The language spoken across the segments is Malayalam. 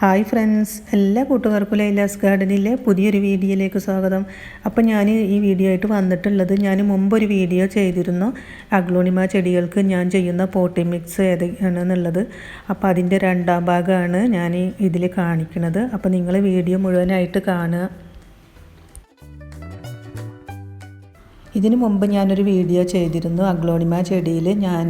ഹായ് ഫ്രണ്ട്സ് എല്ലാ കൂട്ടുകാർക്കും ലൈലാസ് ഗാർഡനിലെ പുതിയൊരു വീഡിയോയിലേക്ക് സ്വാഗതം. അപ്പോൾ ഞാൻ ഈ വീഡിയോ ആയിട്ട് വന്നിട്ടുള്ളത് ഞാൻ മുമ്പൊരു വീഡിയോ ചെയ്തിരുന്നു. അഗ്ലോണിമ ചെടികൾക്ക് ഞാൻ ചെയ്യുന്ന പോട്ടി മിക്സ് ഏതൊക്കെയാണെന്നുള്ളത്. അപ്പോൾ അതിന്റെ രണ്ടാം ഭാഗമാണ് ഞാൻ ഇതിൽ കാണിക്കുന്നത്. അപ്പോൾ നിങ്ങൾ വീഡിയോ മുഴുവനായിട്ട് കാണുക. ഇതിനു മുമ്പ് ഞാനൊരു വീഡിയോ ചെയ്തിരുന്നു അഗ്ലോണിമ ചെടിയിൽ. ഞാൻ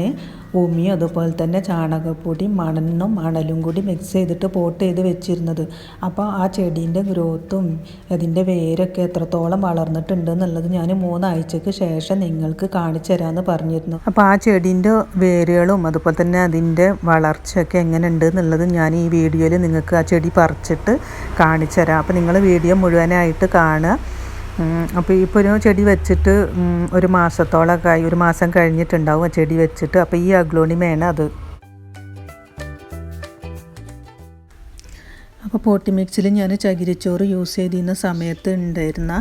ഉമിയും അതുപോലെ തന്നെ ചാണകപ്പൊടി മണലും മണലും കൂടി മിക്സ് ചെയ്തിട്ട് പോട്ട് ചെയ്ത് വെച്ചിരുന്നത്. അപ്പോൾ ആ ചെടീന്റെ ഗ്രോത്തും അതിന്റെ വേരൊക്കെ എത്രത്തോളം വളർന്നിട്ടുണ്ട് എന്നുള്ളത് ഞാൻ മൂന്നാഴ്ചക്ക് ശേഷം നിങ്ങൾക്ക് കാണിച്ചു തരാമെന്ന് പറഞ്ഞിരുന്നു. അപ്പോൾ ആ ചെടീന്റെ വേരുകളും അതുപോലെ തന്നെ അതിന്റെ വളർച്ചയൊക്കെ എങ്ങനെ ഉണ്ട് എന്നുള്ളത് ഞാൻ ഈ വീഡിയോയിൽ നിങ്ങൾക്ക് ആ ചെടി പറിച്ചിട്ട് കാണിച്ചു തരാം. അപ്പോൾ നിങ്ങൾ വീഡിയോ മുഴുവനായിട്ട് കാണുക. അപ്പോൾ ഇപ്പോൾ ഒരു ചെടി വെച്ചിട്ട് ഒരു മാസത്തോളമൊക്കെ ആയി ഒരു മാസം കഴിഞ്ഞിട്ടുണ്ടാവും ആ ചെടി വെച്ചിട്ട്. അപ്പോൾ ഈ അഗ്ലോണിമയാണ് അത്. അപ്പോൾ പോട്ടി മിക്സിൽ ഞാൻ ചകിരിച്ചോറ് യൂസ് ചെയ്തിരുന്ന സമയത്ത് ഉണ്ടായിരുന്ന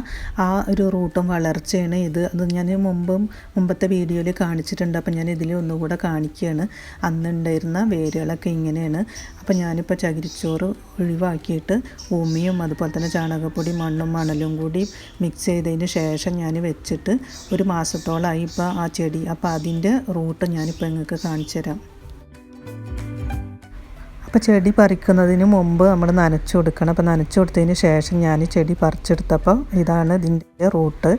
ആ ഒരു റൂട്ടും വളർച്ചയാണ് ഇത്. അത് ഞാൻ മുമ്പും മുമ്പത്തെ വീഡിയോയിൽ കാണിച്ചിട്ടുണ്ട്. അപ്പോൾ ഞാൻ ഇതിൽ ഒന്നുകൂടെ കാണിക്കുകയാണ്. അന്ന് ഉണ്ടായിരുന്ന വേരുകളൊക്കെ ഇങ്ങനെയാണ്. അപ്പോൾ ഞാനിപ്പോൾ ചകിരിച്ചോറ് ഒഴിവാക്കിയിട്ട് ഉമിയും അതുപോലെ തന്നെ ചാണകപ്പൊടി മണ്ണും മണലും കൂടി മിക്സ് ചെയ്തതിന് ശേഷം ഞാൻ വെച്ചിട്ട് ഒരു മാസത്തോളമായി ഇപ്പോൾ ആ ചെടി അപ്പോൾ അതിന്റെ റൂട്ട് ഞാനിപ്പോൾ നിങ്ങൾക്ക് കാണിച്ചു തരാം അപ്പോൾ ചെടി പറിക്കുന്നതിന് മുമ്പ് നമ്മൾ നനച്ചു കൊടുക്കണം. അപ്പോൾ നനച്ചു കൊടുത്തതിന് ശേഷം ഞാൻ ചെടി പറിച്ചെടുത്തപ്പോൾ ഇതാണ് ഇതിന്റെ റൂട്ട്.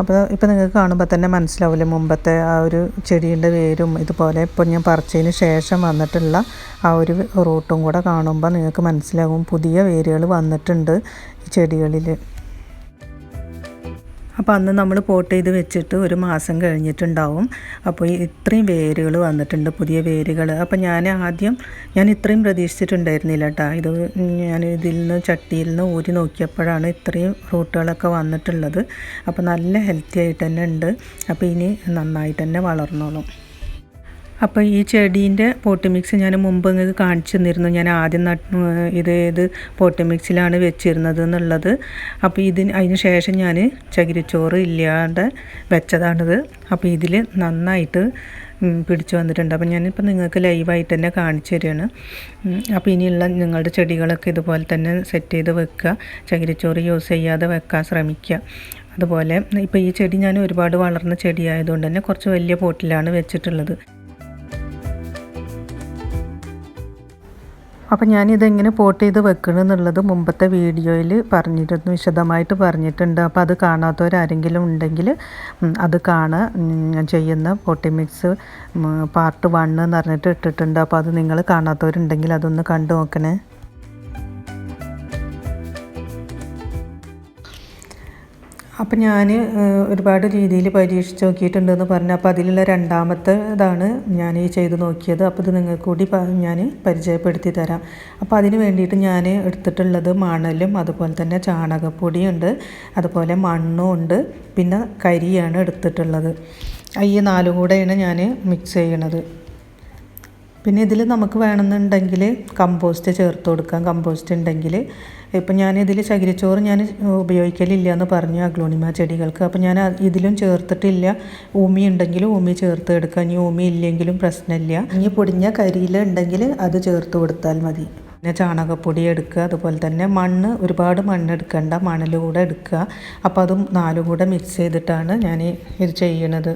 അപ്പോൾ ഇപ്പോൾ നിങ്ങൾക്ക് കാണുമ്പോൾ തന്നെ മനസ്സിലാവില്ല മുമ്പത്തെ ആ ഒരു ചെടിയുടെ വേരും ഇതുപോലെ ഇപ്പോൾ ഞാൻ പറിച്ചതിന് ശേഷം വന്നിട്ടുള്ള ആ ഒരു റൂട്ടും കൂടെ കാണുമ്പോൾ നിങ്ങൾക്ക് മനസ്സിലാകും പുതിയ വേരുകൾ വന്നിട്ടുണ്ട് ഈ ചെടികളിൽ അപ്പോൾ അന്ന് നമ്മൾ പോട്ട് ചെയ്ത് വെച്ചിട്ട് ഒരു മാസം കഴിഞ്ഞിട്ടുണ്ടാവും. അപ്പോൾ ഇത്രയും വേരുകൾ വന്നിട്ടുണ്ട് പുതിയ വേരുകൾ. അപ്പോൾ ഞാൻ ആദ്യം ഞാൻ ഇത്രയും പ്രതീക്ഷിച്ചിട്ടുണ്ടായിരുന്നില്ല കേട്ടോ. ഇത് ഞാൻ ഇതിൽ നിന്ന് ചട്ടിയിൽ നിന്ന് ഊരി നോക്കിയപ്പോഴാണ് ഇത്രയും റൂട്ടുകളൊക്കെ വന്നിട്ടുള്ളത്. അപ്പോൾ നല്ല ഹെൽത്തി ആയിട്ട് തന്നെ ഉണ്ട്. അപ്പോൾ ഇനി നന്നായിട്ട് തന്നെ വളർന്നോളും. അപ്പോൾ ഈ ചെടീന്റെ പോട്ട് മിക്സ് ഞാൻ മുമ്പ് നിങ്ങൾക്ക് കാണിച്ചു തന്നിരുന്നു. ഞാൻ ആദ്യം നട്ട് ഇത് ഏത് പോട്ട് മിക്സിലാണ് വെച്ചിരുന്നത് എന്നുള്ളത്. അപ്പോൾ ഇതിന് അതിന് ശേഷം ഞാൻ ചകിരിച്ചോറ് ഇല്ലാണ്ട് വെച്ചതാണിത്. അപ്പോൾ ഇതിൽ നന്നായിട്ട് പിടിച്ചു വന്നിട്ടുണ്ട്. അപ്പോൾ ഞാനിപ്പോൾ നിങ്ങൾക്ക് ലൈവായിട്ട് തന്നെ കാണിച്ചു തരികയാണ് അപ്പോൾ ഇനിയുള്ള നിങ്ങളുടെ ചെടികളൊക്കെ ഇതുപോലെ തന്നെ സെറ്റ് ചെയ്ത് വെക്കുക. ചകിരിച്ചോറ് യൂസ് ചെയ്യാതെ വെക്കാൻ ശ്രമിക്കുക. അതുപോലെ ഇപ്പോൾ ഈ ചെടി ഞാൻ ഒരുപാട് വളർന്ന ചെടിയായതുകൊണ്ട് തന്നെ കുറച്ച് വലിയ പോട്ടിലാണ് വെച്ചിട്ടുള്ളത്. അപ്പോൾ ഞാനിതെങ്ങനെ പോട്ട് ചെയ്ത് വെക്കണം എന്നുള്ളത് മുമ്പത്തെ വീഡിയോയിൽ പറഞ്ഞിരുന്നു വിശദമായിട്ട് പറഞ്ഞിട്ടുണ്ട്. അപ്പോൾ അത് കാണാത്തവരാരെങ്കിലും ഉണ്ടെങ്കിൽ അത് കാണുക ചെയ്യുന്ന പോട്ടി മിക്സ് പാർട്ട് വണ്ണ് എന്ന് പറഞ്ഞിട്ട് ഇട്ടിട്ടുണ്ട്. അപ്പോൾ അത് നിങ്ങൾ കാണാത്തവരുണ്ടെങ്കിൽ അതൊന്ന് കണ്ടു നോക്കണേ. അപ്പം ഞാൻ ഒരുപാട് രീതിയിൽ പരീക്ഷിച്ച് നോക്കിയിട്ടുണ്ടെന്ന് പറഞ്ഞു. അപ്പോൾ അതിലുള്ള രണ്ടാമത്തെ ഇതാണ് ഞാൻ ഈ ചെയ്ത് നോക്കിയത്. അപ്പോൾ ഇത് നിങ്ങൾക്ക് കൂടി ഞാൻ പരിചയപ്പെടുത്തി തരാം. അപ്പോൾ അതിന് വേണ്ടിയിട്ട് ഞാൻ എടുത്തിട്ടുള്ളത് മണലും അതുപോലെ തന്നെ ചാണകപ്പൊടിയുണ്ട് അതുപോലെ മണ്ണും ഉണ്ട് പിന്നെ കരിയാണ് എടുത്തിട്ടുള്ളത്. ഈ നാലും കൂടെയാണ് ഞാൻ മിക്സ് ചെയ്യണത്. പിന്നെ ഇതിൽ നമുക്ക് വേണമെന്നുണ്ടെങ്കിൽ കമ്പോസ്റ്റ് ചേർത്ത് കൊടുക്കാം കമ്പോസ്റ്റ് ഉണ്ടെങ്കിൽ ഇപ്പം ഞാൻ ഇതിൽ ചകിരിച്ചോറ് ഞാൻ ഉപയോഗിക്കലില്ല എന്ന് പറഞ്ഞു അഗ്ലോണിമ ചെടികൾക്ക്. അപ്പം ഞാൻ ഇതിലും ചേർത്തിട്ടില്ല. ഊമി ഉണ്ടെങ്കിൽ ഊമി ചേർത്ത് എടുക്കാം. ഇനി ഊമി ഇല്ലെങ്കിലും പ്രശ്നമില്ല. ഇനി പൊടിഞ്ഞ കരിയില ഉണ്ടെങ്കിൽ അത് ചേർത്ത് കൊടുത്താൽ മതി. പിന്നെ ചാണകപ്പൊടി എടുക്കുക. അതുപോലെ തന്നെ മണ്ണ് ഒരുപാട് മണ്ണ് എടുക്കണ്ട. മണൽ എടുക്കുക. അപ്പോൾ അതും നാലും കൂടെ മിക്സ് ചെയ്തിട്ടാണ് ഞാൻ ഇത് ചെയ്യണത്.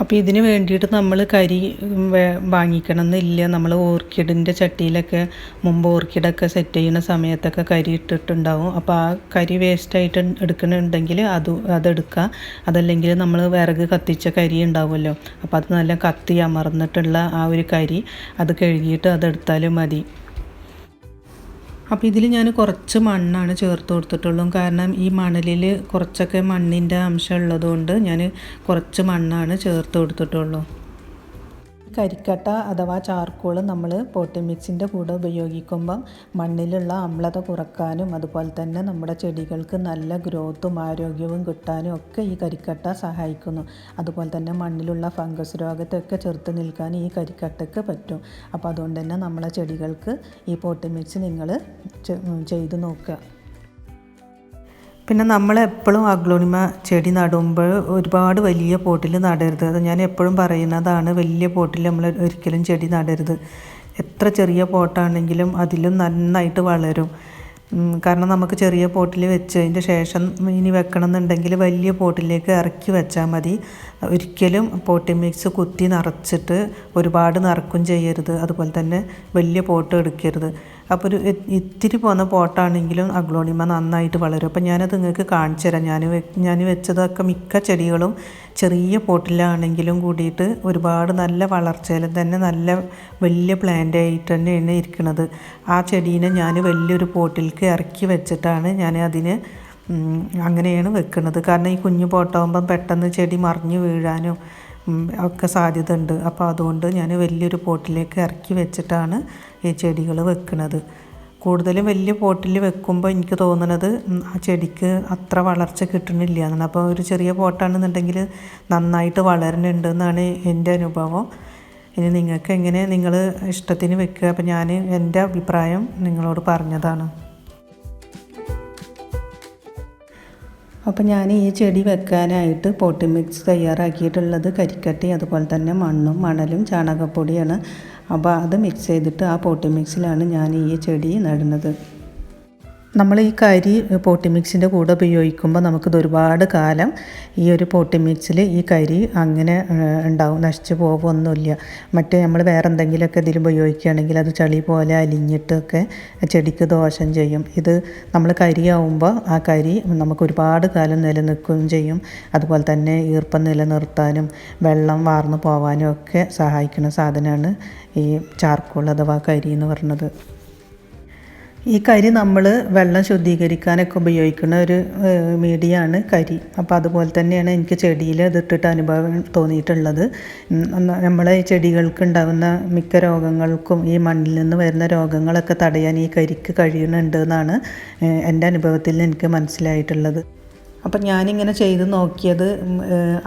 അപ്പോൾ ഇതിന് വേണ്ടിയിട്ട് നമ്മൾ കരി വാങ്ങിക്കണം എന്നില്ല നമ്മൾ ഓർക്കിഡിന്റെ ചട്ടിയിലൊക്കെ മുമ്പ് ഓർക്കിഡൊക്കെ സെറ്റ് ചെയ്യുന്ന സമയത്തൊക്കെ കരി ഇട്ടിട്ടുണ്ടാവും. അപ്പോൾ ആ കരി വേസ്റ്റായിട്ട് എടുക്കണമെന്നുണ്ടെങ്കിൽ അത് അതെടുക്കുക അതല്ലെങ്കിൽ നമ്മൾ വിറക് കത്തിച്ച കരി ഉണ്ടാവുമല്ലോ. അപ്പോൾ അത് നല്ല കത്തി അമർന്നിട്ടുള്ള ആ ഒരു കരി അത് കഴുകിയിട്ട് അതെടുത്താലും മതി. അപ്പോൾ ഇതിൽ ഞാൻ കുറച്ച് മണ്ണാണ് ചേർത്ത് കൊടുത്തിട്ടുള്ളൂ. കാരണം ഈ മണലിൽ കുറച്ചൊക്കെ മണ്ണിന്റെ അംശം ഉള്ളതുകൊണ്ട് ഞാൻ കുറച്ച് മണ്ണാണ് ചേർത്ത് കൊടുത്തിട്ടുള്ളൂ. കരിക്കട്ട അഥവാ ചാർക്കോൾ നമ്മൾ പോട്ടി മിക്സിന്റെ കൂടെ ഉപയോഗിക്കുമ്പം മണ്ണിലുള്ള അമ്ലത കുറക്കാനും അതുപോലെ തന്നെ നമ്മുടെ ചെടികൾക്ക് നല്ല ഗ്രോത്തും ആരോഗ്യവും കിട്ടാനും ഒക്കെ ഈ കരിക്കട്ട സഹായിക്കുന്നു. അതുപോലെ തന്നെ മണ്ണിലുള്ള ഫംഗസ് രോഗത്തെയൊക്കെ ചെറുത്ത് നിൽക്കാൻ ഈ കരിക്കട്ടയ്ക്ക് പറ്റും. അപ്പോൾ അതുകൊണ്ട് തന്നെ നമ്മളെ ചെടികൾക്ക് ഈ പോട്ടി മിക്സ് നിങ്ങൾ ചെയ്ത് നോക്കുക. പിന്നെ നമ്മൾ എപ്പോഴും അഗ്ലോണിമ ചെടി നടുമ്പോൾ ഒരുപാട് വലിയ പോട്ടിൽ നടരുത്. അത് ഞാൻ എപ്പോഴും പറയുന്നതാണ് വലിയ പോട്ടിൽ നമ്മൾ ഒരിക്കലും ചെടി നടരുത്. എത്ര ചെറിയ പോട്ടാണെങ്കിലും അതിലും നന്നായിട്ട് വളരും. കാരണം നമുക്ക് ചെറിയ പോട്ടിൽ വെച്ചതിന്റെ ശേഷം ഇനി വെക്കണം എന്നുണ്ടെങ്കിൽ വലിയ പോട്ടിലേക്ക് ഇറക്കി വെച്ചാൽ മതി. ഒരിക്കലും പോട്ടി മിക്സ് കുത്തി നിറച്ചിട്ട് ഒരുപാട് നിറക്കും ചെയ്യരുത്. അതുപോലെ തന്നെ വലിയ പോട്ട് എടുക്കരുത്. അപ്പോൾ ഒരു ഇത്തിരി പോകുന്ന പോട്ടാണെങ്കിലും അഗ്ലോണിമ നന്നായിട്ട് വളരും. അപ്പോൾ ഞാനത് നിങ്ങൾക്ക് കാണിച്ചു തരാം. ഞാൻ ഞാൻ വെച്ചതൊക്കെ മിക്ക ചെടികളും ചെറിയ പോട്ടിലാണെങ്കിലും കൂടിയിട്ട് ഒരുപാട് നല്ല വളർച്ചയിൽ തന്നെ നല്ല വലിയ പ്ലാന്റ് ആയിട്ട് തന്നെയാണ് ഇരിക്കുന്നത് ആ ചെടീനെ ഞാൻ വലിയൊരു പോട്ടിലേക്ക് ഇറക്കി വെച്ചിട്ടാണ് ഞാൻ അതിന് അങ്ങനെയാണ് വെക്കുന്നത് കാരണം ഈ കുഞ്ഞു പോട്ടാകുമ്പം പെട്ടെന്ന് ചെടി മറിഞ്ഞു വീഴാനും ഒക്കെ സാധ്യത ഉണ്ട് അപ്പോൾ അതുകൊണ്ട് ഞാൻ വലിയൊരു പോട്ടിലേക്ക് ഇറക്കി വെച്ചിട്ടാണ് ഈ ചെടികൾ വെക്കുന്നത് കൂടുതലും വലിയ പോട്ടിൽ വെക്കുമ്പോൾ എനിക്ക് തോന്നുന്നത് ആ ചെടിക്ക് അത്ര വളർച്ച കിട്ടണില്ല എന്നാണ്. അപ്പോൾ ഒരു ചെറിയ പോട്ടാണെന്നുണ്ടെങ്കിൽ നന്നായിട്ട് വളരുന്നുണ്ട് എന്നാണ് എന്റെ അനുഭവം. ഇനി നിങ്ങൾക്ക് എങ്ങനെ നിങ്ങൾ ഇഷ്ടത്തിന് വെക്കുക? അപ്പോൾ ഞാൻ എന്റെ അഭിപ്രായം നിങ്ങളോട് പറഞ്ഞതാണ്. അപ്പോൾ ഞാൻ ഈ ചെടി വെക്കാനായിട്ട് പോട്ടി മിക്സ് തയ്യാറാക്കിയിട്ടുള്ളത് കരിക്കട്ടി അതുപോലെ തന്നെ മണ്ണും മണലും ചാണകപ്പൊടിയാണ്. അപ്പോൾ അത് മിക്സ് ചെയ്തിട്ട് ആ പോട്ടി മിക്സിലാണ് ഞാൻ ഈ ചെടി നടുന്നത്. നമ്മൾ ഈ കരി പോട്ടി മിക്സിന്റെ കൂടെ ഉപയോഗിക്കുമ്പോൾ നമുക്കിത് ഒരുപാട് കാലം ഈ ഒരു പോട്ടി മിക്സിൽ ഈ കരി അങ്ങനെ ഉണ്ടാവും നശിച്ചു പോകുമൊന്നുമില്ല മറ്റേ നമ്മൾ വേറെ എന്തെങ്കിലുമൊക്കെ ഇതിൽ ഉപയോഗിക്കുകയാണെങ്കിൽ അത് ചളി പോലെ അലിഞ്ഞിട്ടൊക്കെ ചെടിക്ക് ദോഷം ചെയ്യും. ഇത് നമ്മൾ കരിയാവുമ്പോൾ ആ കരി നമുക്ക് ഒരുപാട് കാലം നിലനിൽക്കുകയും ചെയ്യും. അതുപോലെ തന്നെ ഈർപ്പം നിലനിർത്താനും വെള്ളം വാർന്നു പോകാനും ഒക്കെ സഹായിക്കുന്ന സാധനമാണ് ഈ ചാർക്കോൾ അഥവാ കരി എന്ന് പറയുന്നത്. ഈ കരി നമ്മൾ വെള്ളം ശുദ്ധീകരിക്കാനൊക്കെ ഉപയോഗിക്കുന്ന ഒരു മീഡിയമാണ് കരി. അപ്പോൾ അതുപോലെ തന്നെയാണ് എനിക്ക് ചെടിയിൽ ഇതിട്ടിട്ട് അനുഭവം തോന്നിയിട്ടുള്ളത്. നമ്മളെ ചെടികൾക്ക് ഉണ്ടാകുന്ന മിക്ക രോഗങ്ങൾക്കും ഈ മണ്ണിൽ നിന്ന് വരുന്ന രോഗങ്ങളൊക്കെ തടയാൻ ഈ കരിക്ക് കഴിയുന്നുണ്ട് എന്നാണ് എന്റെ അനുഭവത്തിൽ എനിക്ക് മനസ്സിലായിട്ടുള്ളത്. അപ്പം ഞാനിങ്ങനെ ചെയ്ത് നോക്കിയത്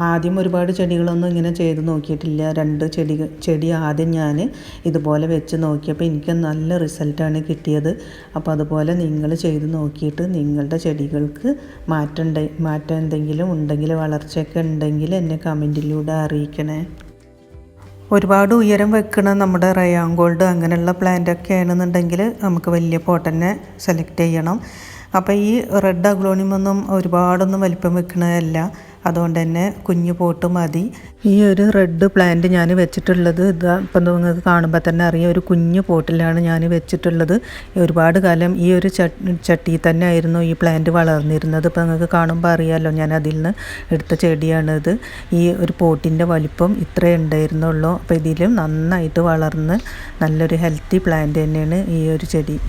ആദ്യം ഒരുപാട് ചെടികളൊന്നും ഇങ്ങനെ ചെയ്ത് നോക്കിയിട്ടില്ല. രണ്ട് ചെടി ചെടി ആദ്യം ഞാൻ ഇതുപോലെ വെച്ച് നോക്കിയപ്പോൾ എനിക്ക് നല്ല റിസൾട്ടാണ് കിട്ടിയത്. അപ്പോൾ അതുപോലെ നിങ്ങൾ ചെയ്ത് നോക്കിയിട്ട് നിങ്ങളുടെ ചെടികൾക്ക് മാറ്റം മാറ്റം എന്തെങ്കിലും ഉണ്ടെങ്കിൽ വളർച്ചയൊക്കെ ഉണ്ടെങ്കിൽ എന്നെ കമന്റിലൂടെ അറിയിക്കണേ. ഒരുപാട് ഉയരം വെക്കണ നമ്മുടെ റയാൻ ഗോൾഡ് അങ്ങനെയുള്ള പ്ലാന്റ് ഒക്കെ ആണെന്നുണ്ടെങ്കിൽ നമുക്ക് വലിയ പോട്ട് തന്നെ സെലക്ട് ചെയ്യണം. അപ്പോൾ ഈ റെഡ് അഗ്ലോണിമൊന്നും ഒരുപാടൊന്നും വലിപ്പം വെക്കണതല്ല. അതുകൊണ്ട് തന്നെ കുഞ്ഞു പോട്ട് മതി. ഈ ഒരു റെഡ് പ്ലാന്റ് ഞാൻ വെച്ചിട്ടുള്ളത് ഇതാ ഇപ്പം നിങ്ങൾക്ക് കാണുമ്പോൾ തന്നെ അറിയാം. ഒരു കുഞ്ഞു പോട്ടിലാണ് ഞാൻ വെച്ചിട്ടുള്ളത്. ഒരുപാട് കാലം ഈ ഒരു ചട്ടി തന്നെ ആയിരുന്നു ഈ പ്ലാന്റ് വളർന്നിരുന്നത്. ഇപ്പം നിങ്ങൾക്ക് കാണുമ്പോൾ അറിയാമല്ലോ ഞാൻ അതിൽ നിന്ന് എടുത്ത ചെടിയാണിത്. ഈ ഒരു പോട്ടിന്റെ വലിപ്പം ഇത്രേ ഉണ്ടായിരുന്നുള്ളൂ. അപ്പോൾ ഇതിലും നന്നായിട്ട് വളർന്ന് നല്ലൊരു ഹെൽത്തി പ്ലാന്റ് തന്നെയാണ് ഈ ഒരു ചെടി.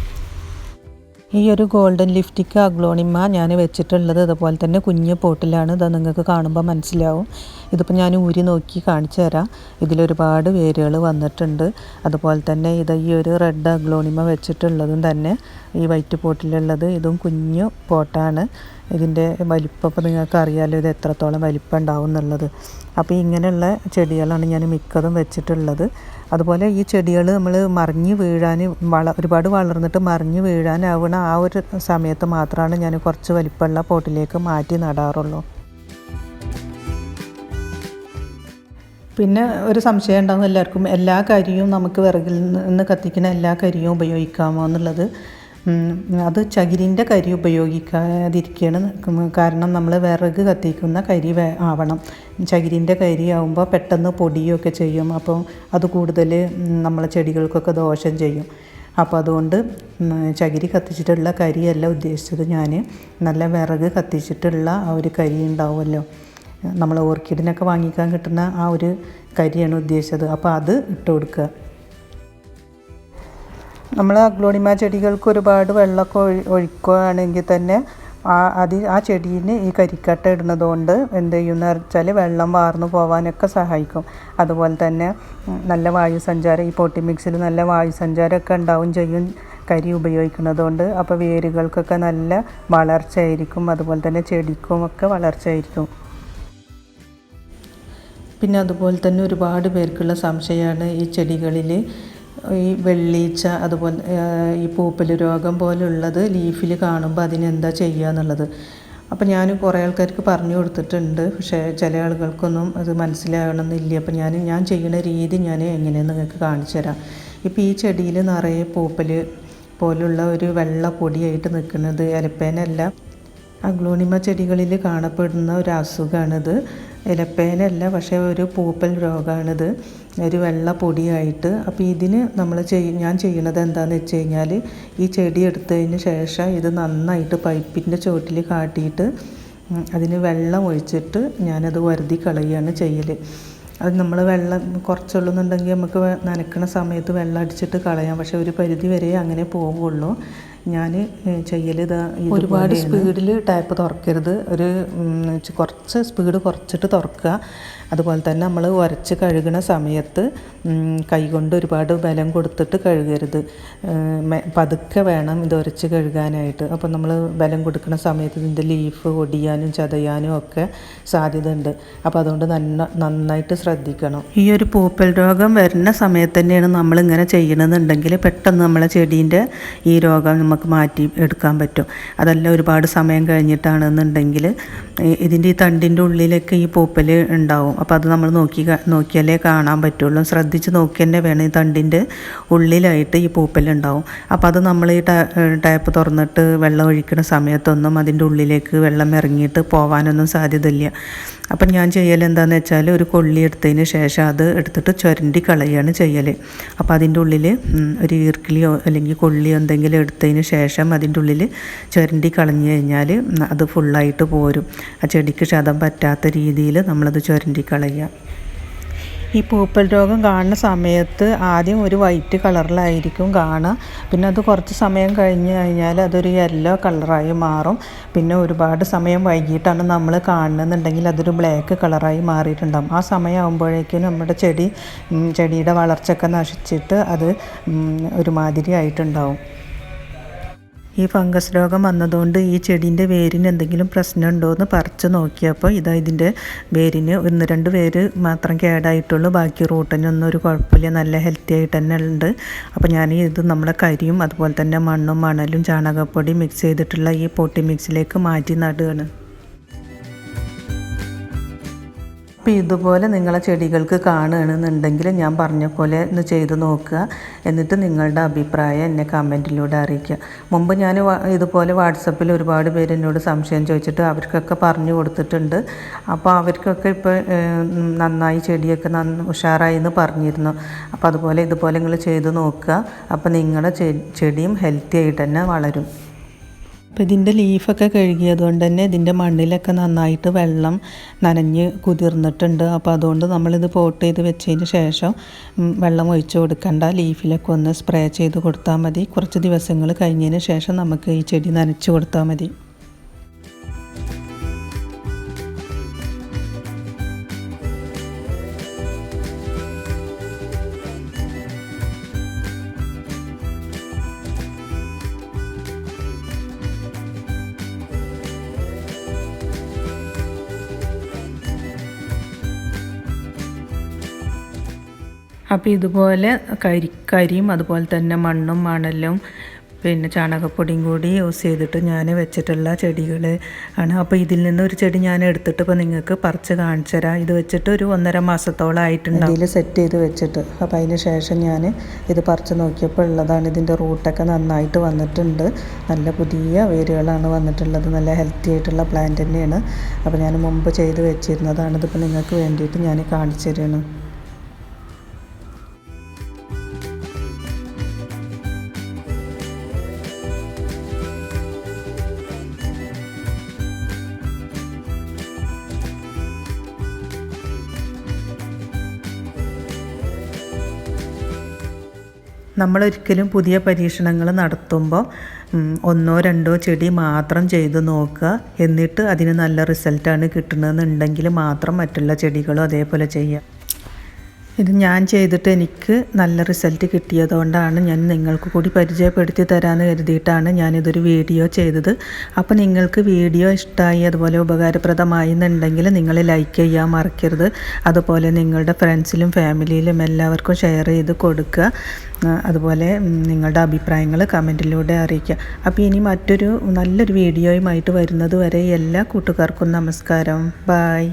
ഈ ഒരു ഗോൾഡൻ ലിഫ്റ്റിക്ക് അഗ്ലോണിമ ഞാൻ വെച്ചിട്ടുള്ളത് അതുപോലെ തന്നെ കുഞ്ഞു പോട്ടിലാണ്. ഇത് നിങ്ങൾക്ക് കാണുമ്പോൾ മനസ്സിലാവും. ഇതിപ്പോൾ ഞാൻ ഊരി നോക്കി കാണിച്ചു തരാം. ഇതിലൊരുപാട് വേരുകൾ വന്നിട്ടുണ്ട്. അതുപോലെ തന്നെ ഇത് ഈ ഒരു റെഡ് അഗ്ലോണിമ വെച്ചിട്ടുള്ളതും തന്നെ ഈ വൈറ്റ് പോട്ടിലുള്ളത്. ഇതും കുഞ്ഞു പോട്ടാണ്. ഇതിന്റെ വലിപ്പം ഇപ്പോൾ നിങ്ങൾക്ക് അറിയാമല്ലോ ഇത് എത്രത്തോളം വലിപ്പം ഉണ്ടാവും എന്നുള്ളത്. അപ്പോൾ ഇങ്ങനെയുള്ള ചെടികളാണ് ഞാൻ മിക്കതും വെച്ചിട്ടുള്ളത്. അതുപോലെ ഈ ചെടികൾ നമ്മൾ മറിഞ്ഞ് വീഴാൻ വള ഒരുപാട് വളർന്നിട്ട് മറിഞ്ഞ് വീഴാനാവണ ആ ഒരു സമയത്ത് മാത്രമാണ് ഞാൻ കുറച്ച് വലിപ്പമുള്ള പോട്ടിലേക്ക് മാറ്റി നടാറുള്ളൂ. പിന്നെ ഒരു സംശയം ഉണ്ടാകുന്ന എല്ലാവർക്കും എല്ലാ കരിയും നമുക്ക് വിറകിൽ നിന്ന് കത്തിക്കുന്ന എല്ലാ കരിയും ഉപയോഗിക്കാമോ എന്നുള്ളത്. അത് ചകിരിന്റെ കരി ഉപയോഗിക്കാതിരിക്കുകയാണ് കാരണം നമ്മൾ വിറക് കത്തിക്കുന്ന കരി ആവണം. ചകിരിന്റെ കരി ആവുമ്പോൾ പെട്ടെന്ന് പൊടിയൊക്കെ ചെയ്യും. അപ്പോൾ അത് കൂടുതൽ നമ്മളെ ചെടികൾക്കൊക്കെ ദോഷം ചെയ്യും. അപ്പോൾ അതുകൊണ്ട് ചകിരി കത്തിച്ചിട്ടുള്ള കരിയല്ല ഉദ്ദേശിച്ചത് ഞാൻ നല്ല വിറക് കത്തിച്ചിട്ടുള്ള ആ ഒരു കരി ഉണ്ടാവുമല്ലോ. നമ്മൾ ഓർക്കിഡിനൊക്കെ വാങ്ങിക്കാൻ കിട്ടുന്ന ആ ഒരു കരിയാണ് ഉദ്ദേശിച്ചത്. അപ്പോൾ അത് ഇട്ട് കൊടുക്കുക. നമ്മൾ അഗ്ലോണിമ ചെടികൾക്ക് ഒരുപാട് വെള്ളമൊക്കെ ഒഴി ഒഴിക്കുകയാണെങ്കിൽ തന്നെ ആ അതി ആ ചെടീന് ഈ കരിക്കട്ട ഇടുന്നത് കൊണ്ട് എന്ത് ചെയ്യുമെന്ന് വെച്ചാൽ വെള്ളം വാർന്നു പോകാനൊക്കെ സഹായിക്കും. അതുപോലെ തന്നെ നല്ല വായു സഞ്ചാരം ഈ പൊട്ടി മിക്സിൽ നല്ല വായു സഞ്ചാരമൊക്കെ ഉണ്ടാവും ചെയ്യും കരി ഉപയോഗിക്കുന്നത് കൊണ്ട് അപ്പോൾ വേരുകൾക്കൊക്കെ നല്ല വളർച്ചയായിരിക്കും. അതുപോലെ തന്നെ ചെടിക്കും ഒക്കെ വളർച്ചയായിരിക്കും. പിന്നെ അതുപോലെ തന്നെ ഒരുപാട് പേർക്കുള്ള സംശയമാണ് ഈ ചെടികളിൽ ഈ വെള്ളീച്ച അതുപോലെ ഈ പൂപ്പൽ രോഗം പോലുള്ളത് ലീഫിൽ കാണുമ്പോൾ അതിനെന്താ ചെയ്യുക എന്നുള്ളത്. അപ്പോൾ ഞാൻ കുറേ ആൾക്കാർക്ക് പറഞ്ഞു കൊടുത്തിട്ടുണ്ട്. പക്ഷേ ചില ആളുകൾക്കൊന്നും അത് മനസ്സിലാകണമെന്നില്ല അപ്പോൾ ഞാൻ ഞാൻ ചെയ്യുന്ന രീതി ഞാൻ എങ്ങനെയെന്ന് നിങ്ങൾക്ക് കാണിച്ചു തരാം. ഇപ്പോൾ ഈ ചെടിയിൽ നിറയെ പൂപ്പൽ പോലുള്ള ഒരു വെള്ള പൊടിയായിട്ട് നിൽക്കുന്നത് ഇലപ്പേനല്ല അഗ്ലോണിമ ചെടികളിൽ കാണപ്പെടുന്ന ഒരു അസുഖമാണിത് ഇലപ്പേനല്ല പക്ഷേ ഒരു പൂപ്പൽ രോഗമാണിത് ഒരു വെള്ള പൊടിയായിട്ട് അപ്പോൾ ഇതിന് നമ്മൾ ചെയ് ഞാൻ ചെയ്യണത് എന്താണെന്ന് വെച്ച് കഴിഞ്ഞാൽ ഈ ചെടി എടുത്തതിന് ശേഷം ഇത് നന്നായിട്ട് പൈപ്പിന്റെ ചുവട്ടിൽ കാട്ടിയിട്ട് അതിന് വെള്ളം ഒഴിച്ചിട്ട് ഞാനത് വരുതി കളയുകയാണ് ചെയ്യൽ അത് നമ്മൾ വെള്ളം കുറച്ചുള്ളൂന്നുണ്ടെങ്കിൽ നമുക്ക് നനക്കണ സമയത്ത് വെള്ളം അടിച്ചിട്ട് കളയാം. പക്ഷേ ഒരു പരിധി വരെ അങ്ങനെ പോവുള്ളൂ. ഞാൻ ചെയ്യൽ ഇതാ ഒരുപാട് സ്പീഡിൽ ടാപ്പ് തുറക്കരുത്. ഒരു കുറച്ച് സ്പീഡ് കുറച്ചിട്ട് തുറക്കുക. അതുപോലെ തന്നെ നമ്മൾ ഉരച്ച് കഴുകുന്ന സമയത്ത് കൈകൊണ്ട് ഒരുപാട് ബലം കൊടുത്തിട്ട് കഴുകരുത്. പതുക്കെ വേണം ഇത് ഉരച്ച് കഴുകാനായിട്ട്. അപ്പോൾ നമ്മൾ ബലം കൊടുക്കുന്ന സമയത്ത് ഇതിന്റെ ലീഫ് ഒടിയാനും ചതയാനും ഒക്കെ സാധ്യത ഉണ്ട് അപ്പോൾ അതുകൊണ്ട് നന്ന നന്നായിട്ട് ശ്രദ്ധിക്കണം. ഈ ഒരു പൂപ്പൽ രോഗം വരുന്ന സമയത്ത് തന്നെയാണ് നമ്മളിങ്ങനെ ചെയ്യണമെന്നുണ്ടെങ്കിൽ പെട്ടെന്ന് നമ്മളെ ചെടീന്റെ ഈ രോഗം നമുക്ക് മാറ്റി എടുക്കാൻ പറ്റും. അതല്ല ഒരുപാട് സമയം കഴിഞ്ഞിട്ടാണെന്നുണ്ടെങ്കിൽ ഇതിന്റെ ഈ തണ്ടിന്റെ ഉള്ളിലൊക്കെ ഈ പൂപ്പൽ ഉണ്ടാവും. അപ്പോൾ അത് നമ്മൾ നോക്കി നോക്കിയാലേ കാണാൻ പറ്റുള്ളൂ. ശ്രദ്ധിച്ച് നോക്കി തന്നെ വേണം ഈ തണ്ടിന്റെ ഉള്ളിലായിട്ട് ഈ പൂപ്പലുണ്ടാവും. അപ്പോൾ അത് നമ്മൾ ഈ ടാപ്പ് തുറന്നിട്ട് വെള്ളം ഒഴിക്കുന്ന സമയത്തൊന്നും അതിന്റെ ഉള്ളിലേക്ക് വെള്ളം ഇറങ്ങിയിട്ട് പോകാനൊന്നും സാധ്യതയില്ല. അപ്പം ഞാൻ ചെയ്യൽ എന്താണെന്ന് വെച്ചാൽ ഒരു കൊള്ളി എടുത്തതിന് ശേഷം അത് എടുത്തിട്ട് ചുരണ്ടി കളയുകയാണ് ചെയ്യൽ അപ്പോൾ അതിന്റെ ഉള്ളിൽ ഒരു ഈർക്കിളിയോ അല്ലെങ്കിൽ കൊള്ളിയോ എന്തെങ്കിലും എടുത്തതിന് ശേഷം അതിന്റെ ഉള്ളിൽ ചുരണ്ടി കളഞ്ഞു കഴിഞ്ഞാൽ അത് ഫുള്ളായിട്ട് പോരും. ആ ചെടിക്ക് ക്ഷതം പറ്റാത്ത രീതിയിൽ നമ്മളത് ചുരണ്ടി കളയുക. ഈ പൂപ്പൽ രോഗം കാണുന്ന സമയത്ത് ആദ്യം ഒരു വൈറ്റ് കളറിലായിരിക്കും കാണുക. പിന്നെ അത് കുറച്ച് സമയം കഴിഞ്ഞ് കഴിഞ്ഞാൽ അതൊരു യെല്ലോ കളറായി മാറും. പിന്നെ ഒരുപാട് സമയം വൈകിട്ടാണ് നമ്മൾ കാണുന്നുണ്ടെങ്കിൽ അതൊരു ബ്ലാക്ക് കളറായി മാറിയിട്ടുണ്ടാകും ആ സമയമാകുമ്പോഴേക്കും നമ്മുടെ ചെടി ചെടിയുടെ വളർച്ചയൊക്കെ നശിച്ചിട്ട് അത് ഒരുമാതിരി ആയിട്ടുണ്ടാവും. ഈ ഫംഗസ് രോഗം വന്നതുകൊണ്ട് ഈ ചെടീന്റെ വേരിന് എന്തെങ്കിലും പ്രശ്നമുണ്ടോ എന്ന് പറിച്ച് നോക്കിയപ്പോൾ ഇതാ ഇതിന്റെ വേരിന് ഒന്ന് രണ്ട് വേര് മാത്രം കേടായിട്ടുള്ളൂ. ബാക്കി റൂട്ടിനൊന്നും ഒരു കുഴപ്പമില്ല. നല്ല ഹെൽത്തി ആയിട്ട് തന്നെ ഉണ്ട്. അപ്പോൾ ഞാൻ ഇത് നമ്മളെ കരിയും അതുപോലെ തന്നെ മണ്ണും മണലും ചാണകപ്പൊടി മിക്സ് ചെയ്തിട്ടുള്ള ഈ പൊട്ടി മിക്സിലേക്ക് മാറ്റി നടുകയാണ്. അപ്പോൾ ഇതുപോലെ നിങ്ങളെ ചെടികൾക്ക് കാണുകയാണെന്നുണ്ടെങ്കിൽ ഞാൻ പറഞ്ഞ പോലെ ഒന്ന് ചെയ്ത് നോക്കുക. എന്നിട്ട് നിങ്ങളുടെ അഭിപ്രായം എന്നെ കമന്റിലൂടെ അറിയിക്കുക. മുമ്പ് ഞാൻ ഇതുപോലെ വാട്സപ്പിൽ ഒരുപാട് പേര് എന്നോട് സംശയം ചോദിച്ചിട്ട് അവർക്കൊക്കെ പറഞ്ഞു കൊടുത്തിട്ടുണ്ട്. അപ്പോൾ അവർക്കൊക്കെ ഇപ്പോൾ നന്നായി ചെടിയൊക്കെ നന്ന ഉഷാറായി എന്ന് പറഞ്ഞിരുന്നു. അപ്പോൾ അതുപോലെ ഇതുപോലെ നിങ്ങൾ ചെയ്ത് നോക്കുക. അപ്പോൾ നിങ്ങളുടെ ചെടിയും ഹെൽത്തി ആയിട്ട് തന്നെ വളരും. അപ്പോൾ ഇതിന്റെ ലീഫൊക്കെ കഴുകിയതുകൊണ്ട് തന്നെ ഇതിന്റെ മണ്ണിലൊക്കെ നന്നായിട്ട് വെള്ളം നനഞ്ഞ് കുതിർന്നിട്ടുണ്ട്. അപ്പോൾ അതുകൊണ്ട് നമ്മളിത് പോട്ട് ചെയ്ത് വെച്ചതിന് ശേഷം വെള്ളം ഒഴിച്ചു കൊടുക്കണ്ട. ലീഫിലൊക്കെ ഒന്ന് സ്പ്രേ ചെയ്ത് കൊടുത്താൽ മതി. കുറച്ച് ദിവസങ്ങൾ കഴിഞ്ഞതിന് ശേഷം നമുക്ക് ഈ ചെടി നനച്ച് കൊടുത്താൽ മതി. അപ്പോൾ ഇതുപോലെ കരി കരിയും അതുപോലെ തന്നെ മണ്ണും മണലും പിന്നെ ചാണകപ്പൊടിയും കൂടി യൂസ് ചെയ്തിട്ട് ഞാൻ വെച്ചിട്ടുള്ള ചെടികൾ ആണ്. അപ്പോൾ ഇതിൽ നിന്ന് ഒരു ചെടി ഞാൻ എടുത്തിട്ട് ഇപ്പോൾ നിങ്ങൾക്ക് പറിച്ച് കാണിച്ചു തരാം. ഇത് വെച്ചിട്ട് ഒരു ഒന്നര മാസത്തോളം ആയിട്ടുണ്ട്. സെറ്റ് ചെയ്ത് വെച്ചിട്ട്. അപ്പോൾ അതിന് ശേഷം ഞാൻ ഇത് പറിച്ച് നോക്കിയപ്പോൾ ഉള്ളതാണ്. ഇതിന്റെ റൂട്ടൊക്കെ നന്നായിട്ട് വന്നിട്ടുണ്ട്. നല്ല പുതിയ വേരുകളാണ് വന്നിട്ടുള്ളത്. നല്ല ഹെൽത്തി ആയിട്ടുള്ള പ്ലാന്റ് തന്നെയാണ്. അപ്പോൾ ഞാൻ മുമ്പ് ചെയ്ത് വെച്ചിരുന്നതാണ്. ഇതിപ്പോൾ നിങ്ങൾക്ക് വേണ്ടിയിട്ട് ഞാൻ കാണിച്ചു തരുന്നു നമ്മളൊരിക്കലും പുതിയ പരീക്ഷണങ്ങൾ നടത്തുമ്പോൾ ഒന്നോ രണ്ടോ ചെടി മാത്രം ചെയ്ത് നോക്കുക എന്നിട്ട് അതിന് നല്ല റിസൾട്ടാണ് കിട്ടുന്നതെന്നുണ്ടെങ്കിൽ മാത്രം മറ്റുള്ള ചെടികളും അതേപോലെ ചെയ്യുക. ഇത് ഞാൻ ചെയ്തിട്ട് എനിക്ക് നല്ല റിസൾട്ട് കിട്ടിയതുകൊണ്ടാണ് ഞാൻ നിങ്ങൾക്ക് കൂടി പരിചയപ്പെടുത്തി തരാമെന്ന് കരുതിയിട്ടാണ് ഞാനിതൊരു വീഡിയോ ചെയ്തത്. അപ്പോൾ നിങ്ങൾക്ക് വീഡിയോ ഇഷ്ടമായി അതുപോലെ ഉപകാരപ്രദമായി എന്നുണ്ടെങ്കിൽ നിങ്ങൾ ലൈക്ക് ചെയ്യാൻ മറക്കരുത്. അതുപോലെ നിങ്ങളുടെ ഫ്രണ്ട്സിലും ഫാമിലിയിലും എല്ലാവർക്കും ഷെയർ ചെയ്ത് കൊടുക്കുക. അതുപോലെ നിങ്ങളുടെ അഭിപ്രായങ്ങൾ കമന്റിലൂടെ അറിയിക്കുക. അപ്പോൾ ഇനി മറ്റൊരു നല്ലൊരു വീഡിയോയുമായിട്ട് വരുന്നത് വരെ എല്ലാ കൂട്ടുകാർക്കും നമസ്കാരം. ബായ്